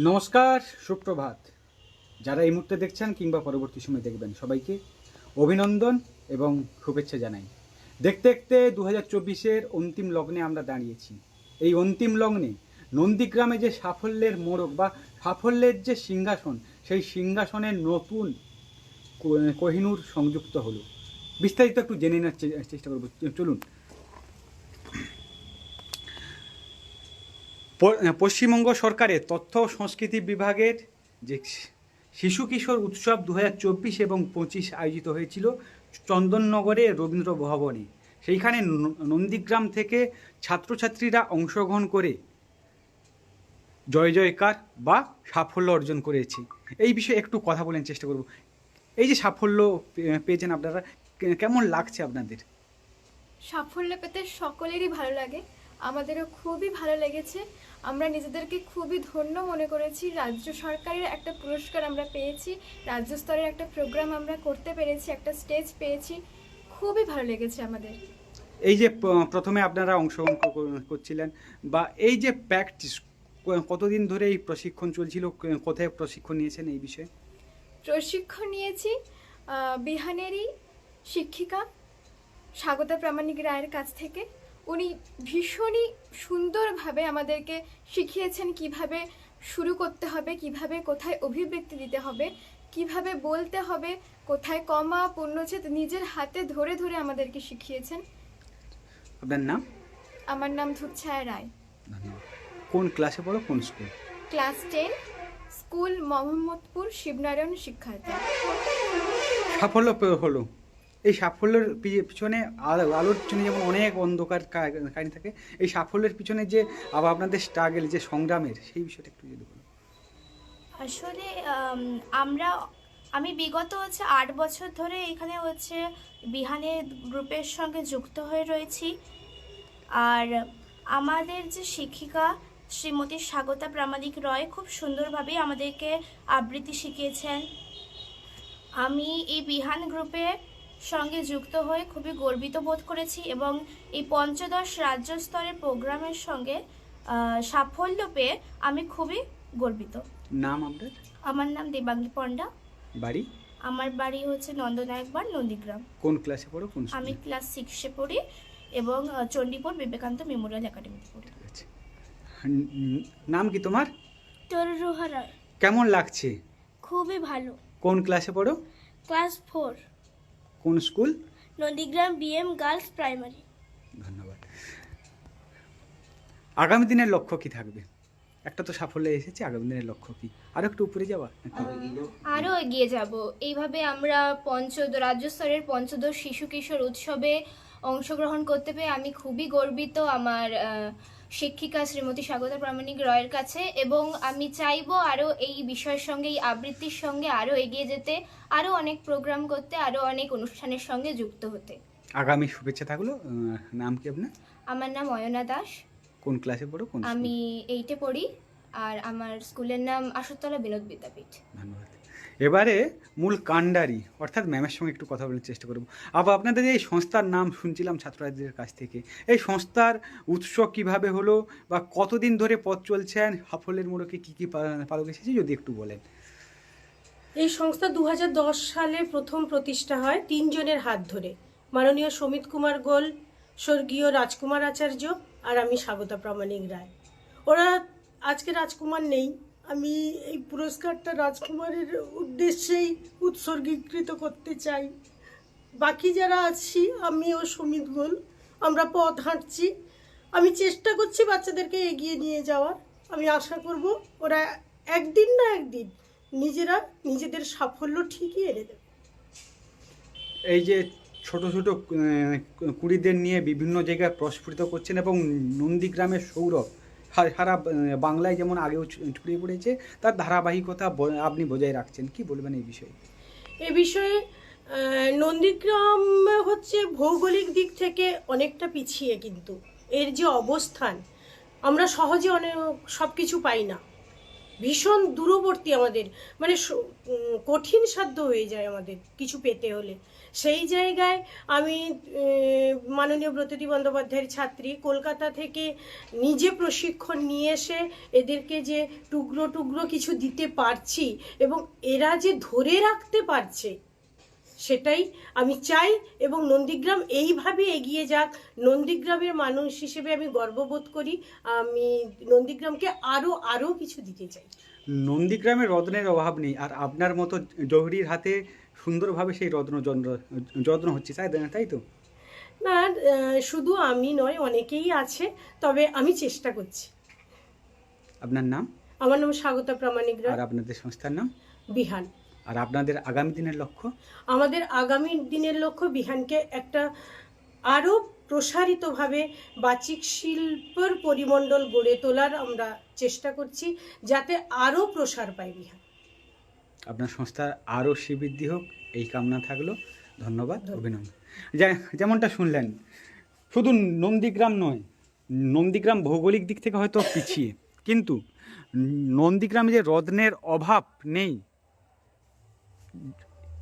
নমস্কার, সুপ্রভাত। যারা এই মুহূর্তে দেখছেন কিংবা পরবর্তী সময় দেখবেন, সবাইকে অভিনন্দন এবং শুভেচ্ছা জানাই। দেখতে দেখতে দু হাজার চব্বিশের অন্তিম লগ্নে আমরা দাঁড়িয়েছি। এই অন্তিম লগ্নে নন্দীগ্রামে যে সাফল্যের মোড়ক বা সাফল্যের যে সিংহাসন, সেই সিংহাসনের নতুন কোহিনুর সংযুক্ত হলো। বিস্তারিত একটু জেনে নেওয়ার চেষ্টা করব। চলুন। পশ্চিমবঙ্গ সরকারের তথ্য সংস্কৃতি বিভাগের যে শিশু কিশোর উৎসব দু হাজার চব্বিশ এবং পঁচিশ আয়োজিত হয়েছিল চন্দননগরে রবীন্দ্র ভবনে। সেইখানে নন্দীগ্রাম থেকে ছাত্রছাত্রীরা অংশগ্রহণ করে জয় জয়কার বা সাফল্য অর্জন করেছে। এই বিষয়ে একটু কথা বলেন চেষ্টা করব। এই যে সাফল্য পেয়েছেন আপনারা কেমন লাগছে আপনাদের? সাফল্য পেতে সকলেরই ভালো লাগে। আমাদেরও খুবই ভালো লেগেছে। আমরা নিজেদেরকে খুবই ধন্য মনে করেছি। রাজ্য সরকারের একটা পুরস্কার আমরা পেয়েছি। রাজ্য স্তরের একটা প্রোগ্রাম আমরা করতে পেরেছি একটা স্টেজ পেয়েছি। খুবই ভালো লেগেছে আমাদের। এই যে প্রথমে আপনারা অংশগ্রহণ করছিলেন বা এই যে প্র্যাকটিস কতদিন ধরে এই প্রশিক্ষণ চলছিল? কোথায় প্রশিক্ষণ নিয়েছেন এই বিষয়ে? প্রশিক্ষণ নিয়েছি বিহানেরই শিক্ষিকা স্বাগতা প্রামাণিক রায়ের কাছ থেকে। উনি ভীষণই সুন্দরভাবে আমাদেরকে শিখিয়েছেন কীভাবে শুরু করতে হবে কীভাবে কোথায় অভিব্যক্তি দিতে হবে কীভাবে বলতে হবে কোথায় কমা পূর্ণচ্ছেদ নিজের হাতে ধরে ধরে আমাদেরকে শিখিয়েছেন। আপনার নাম? আমার নাম ধূপছায়া রায়। ধন্যবাদ। কোন ক্লাসে পড়ো কোন school? Class ten school Mohammadpur Shibnarayan শিক্ষার্থী। সাফল্য হলো। এই সাফল্যের পিছনে আলো, আলোর পিছনে যেমন অনেক অন্ধকার কাহিনী থাকে, এই সাফল্যের পিছনে যে আবার আপনাদের স্ট্রাগল যে সংগ্রামের, সেই বিষয়টা একটু যদি বলুন। আসলে আমরা, আমি বিগত হচ্ছে আট বছর ধরে এখানে হচ্ছে বিহানের গ্রুপের সঙ্গে যুক্ত হয়ে রয়েছি। আর আমাদের যে শিক্ষিকা শ্রীমতী স্বাগতা প্রামাণিক রয় খুব সুন্দরভাবে আমাদেরকে আবৃত্তি শিখিয়েছেন। আমি এই বিহান গ্রুপের সঙ্গে যুক্ত হয়ে খুবই গর্বিত বোধ করেছি এবং এই পঞ্চদশ রাজ্য স্তরের প্রোগ্রামের সঙ্গে সাফল্য পেয়ে আমি খুবই গর্বিত। নাম আপনার? আমার নাম দেবাঙ্গী পণ্ডা। বাড়ি? আমার বাড়ি হচ্ছে নন্দনায়কবার নন্দীগ্রাম। কোন ক্লাসে পড়ো? কোন আমি ক্লাস সিক্সে পড়ি এবং চণ্ডীপুর বিবেকানন্দ মেমোরিয়াল একাডেমিতে পড়ি। উম, নাম কি তোমার? তরুহা রায় কেমন লাগছে? খুবই ভালো। কোন ক্লাসে পড়ো? Class four. কোন school? Nandigram BM girls primary. ধন্যবাদ। আগামী দিনের লক্ষ্য কি থাকবে? একটা তো সাফল্য এসেছে আগামী দিনের লক্ষ্য কি? আরও একটু উপরে যাওয়া? আরও এগিয়ে যাব। এইভাবে আমরা পঞ্চ রাজ্য স্তরের পঞ্চদশ শিশু কিশোর উৎসবে অংশগ্রহণ করতে পেরে আমি খুবই গর্বিত আমার আহ, শিক্ষিকা শ্রীমতী স্বাগতা প্রামাণিক রয়ের কাছে এবং আমি চাইব আরও এই বিষয়ের সঙ্গে এই আবৃত্তির সঙ্গে আরও এগিয়ে যেতে আরও অনেক প্রোগ্রাম করতে আরও অনেক অনুষ্ঠানের সঙ্গে যুক্ত হতে। আগামী শুভেচ্ছা থাকল। নাম কি আপনার? আমার নাম অয়না দাস। কোন ক্লাসে পড়ো? কোন আমি এইটে পড়ি আর আমার স্কুলের নাম আশুতলা বিনোদ বিদ্যাপীঠ। ধন্যবাদ। এবারে মূল কাণ্ডারি, অর্থাৎ ম্যামের সঙ্গে একটু কথা বলার চেষ্টা করব। আবার আপনাদের এই সংস্থার নাম শুনছিলাম ছাত্রছাত্রীদের কাছ থেকে। এই সংস্থার উৎস কীভাবে হলো বা কতদিন ধরে পথ চলছেন? সাফল্যের মোড়কে কী কী পালক এসেছে যদি একটু বলেন। এই সংস্থা দু হাজার দশ সালে প্রথম প্রতিষ্ঠা হয় তিনজনের হাত ধরে। মাননীয় সমিত কুমার গোল, স্বর্গীয় রাজকুমার আচার্য আর আমি স্বাগতা প্রামাণিক রায়। ওরা আজকে রাজকুমার নেই। আমি এই পুরস্কারটা রাজকুমারের উদ্দেশ্যেই উৎসর্গীকৃত করতে চাই। বাকি যারা আছি, আমি ও সমিত গোল, আমরা পথ হাঁটছি। আমি চেষ্টা করছি বাচ্চাদেরকে এগিয়ে নিয়ে যাওয়ার। আমি আশা করব ওরা একদিন না একদিন নিজেরা নিজেদের সাফল্য ঠিকই এনে দেবে। এই যে ছোট ছোট কুড়িদের নিয়ে বিভিন্ন জায়গায় প্রস্ফুটিত করছেন এবং নন্দীগ্রামের সৌরভ সারা বাংলায় যেমন আগেও ছড়িয়ে পড়েছে, তার ধারাবাহিকতা আপনি বজায় রাখছেন। কি বলবেন এই বিষয়ে? এ বিষয়ে নন্দীগ্রাম হচ্ছে ভৌগোলিক দিক থেকে অনেকটা পিছিয়ে কিন্তু। এর যে অবস্থান, আমরা সহজে অনেক সব কিছু পাই না। ভীষণ দূরবর্তী আমাদের মানে কঠিন সাধ্য হয়ে যায় আমাদের কিছু পেতে হলে। সেই জায়গায় আমি মাননীয় ব্রততী বন্দ্যোপাধ্যায়ের ছাত্রী কলকাতা থেকে নিজে প্রশিক্ষণ নিয়ে এসে এদেরকে যে টুকরো টুকরো কিছু দিতে পারছি এবং এরা যে ধরে রাখতে পারছে সেটাই আমি চাই এবং নন্দীগ্রাম এইভাবে এগিয়ে যাক। নন্দীগ্রামের মানুষ হিসেবে আমি গর্ববোধ করি। আমি নন্দীগ্রামকে আরও আরও কিছু দিতে চাই। নন্দীগ্রামে রত্নের অভাব নেই আর আপনার মতো জহরির হাতে সুন্দরভাবে সেই রত্ন যত্ন হচ্ছে তাই তাই তো? না শুধু আমি নয় অনেকেই আছে তবে আমি চেষ্টা করছি। আপনার নাম? আমার নাম স্বাগতা প্রামাণিক আর আপনাদের সংস্থার নাম? বিহান। আর আপনাদের আগামী দিনের লক্ষ্য? আমাদের আগামী দিনের লক্ষ্য বিহানকে একটা আরও প্রসারিতভাবে বাচিক শিল্পের পরিমণ্ডল গড়ে তোলার আমরা চেষ্টা করছি যাতে আরও প্রসার পায় বিহান। আপনার সংস্থার আরও শ্রীবৃদ্ধি হোক এই কামনা থাকল। ধন্যবাদ অভিনন্দন। যেমনটা শুনলেন শুধু নন্দীগ্রাম নয় নন্দীগ্রাম ভৌগোলিক দিক থেকে হয়তো পিছিয়ে। কিন্তু নন্দীগ্রামে যে রত্নের অভাব নেই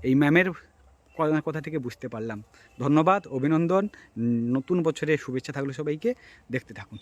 এই ম্যামের কথা- থেকে বুঝতে পারলাম। ধন্যবাদ, অভিনন্দন। নতুন বছরের শুভেচ্ছা থাকল সবাইকে। দেখতে থাকুন।